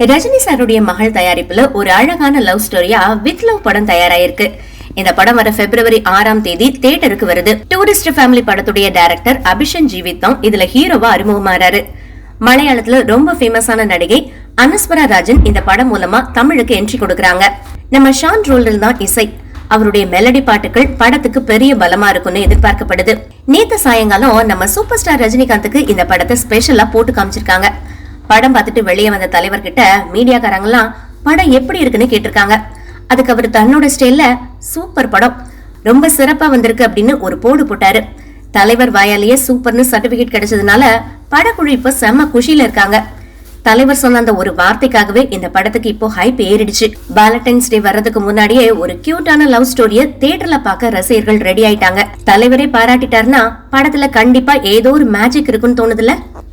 ரஜினி சாருடைய மகள் தயாரிப்புல ஒரு அழகான லவ் ஸ்டோரியா வித் லவ் படம் தயாராயிருக்கு. இந்த படம் வர பிப்ரவரி ஆறாம் தேதி தியேட்டருக்கு வருது. டூரிஸ்ட் ஃபேமிலி படத்துடைய டைரக்டர் அபிஷன் ஜீவித்தம் இதுல ஹீரோவா அறிமுகமாறாரு. மலையாளத்துல ரொம்ப ஃபேமஸான நடிகை அனஸ்வரா ராஜன் இந்த படம் மூலமா தமிழுக்கு என்ட்ரி கொடுக்கறாங்க. நம்ம ஷான் ரோலில் தான் இசை. அவருடைய மெலடி பாட்டுகள் படத்துக்கு பெரிய பலமா இருக்கும்னு எதிர்பார்க்கப்படுது. நேத்து சாயங்காலம் நம்ம சூப்பர் ஸ்டார் ரஜினிகாந்துக்கு இந்த படத்தை ஸ்பெஷலா போட்டு காமிச்சிருக்காங்க. படம் பார்த்துட்டு வெளியே வந்த தலைவர்கிட்ட மீடியாக்காரங்களாம் படம் எப்படி இருக்குன்னு கேட்டிருக்காங்க. அதுக்கு அவர் தன்னோட ஸ்டைல்ல சூப்பர் படம். ரொம்ப சிறப்பா வந்திருக்கு அப்படின்னு ஒரு போடு போட்டாரு. தலைவர் வாயாலேயே சூப்பர்னு சர்டிபிகேட் கிடைச்சதுனால படக்குழு இப்போ செம்ம குஷியில இருக்காங்க. தலைவர் சொன்ன அந்த ஒரு வார்த்தைக்காகவே இந்த படத்துக்கு இப்போ ஹைப் ஏறிடுச்சு. வேலண்டைன்ஸ் டே வர்றதுக்கு முன்னாடியே ஒரு கியூட்டான லவ் ஸ்டோரிய தியேட்டர்ல பார்க்க ரசிகர்கள் ரெடி ஆயிட்டாங்க. தலைவரே பாராட்டிட்டாருன்னா படத்துல கண்டிப்பா ஏதோ ஒரு மேஜிக் இருக்குன்னு தோணுதுல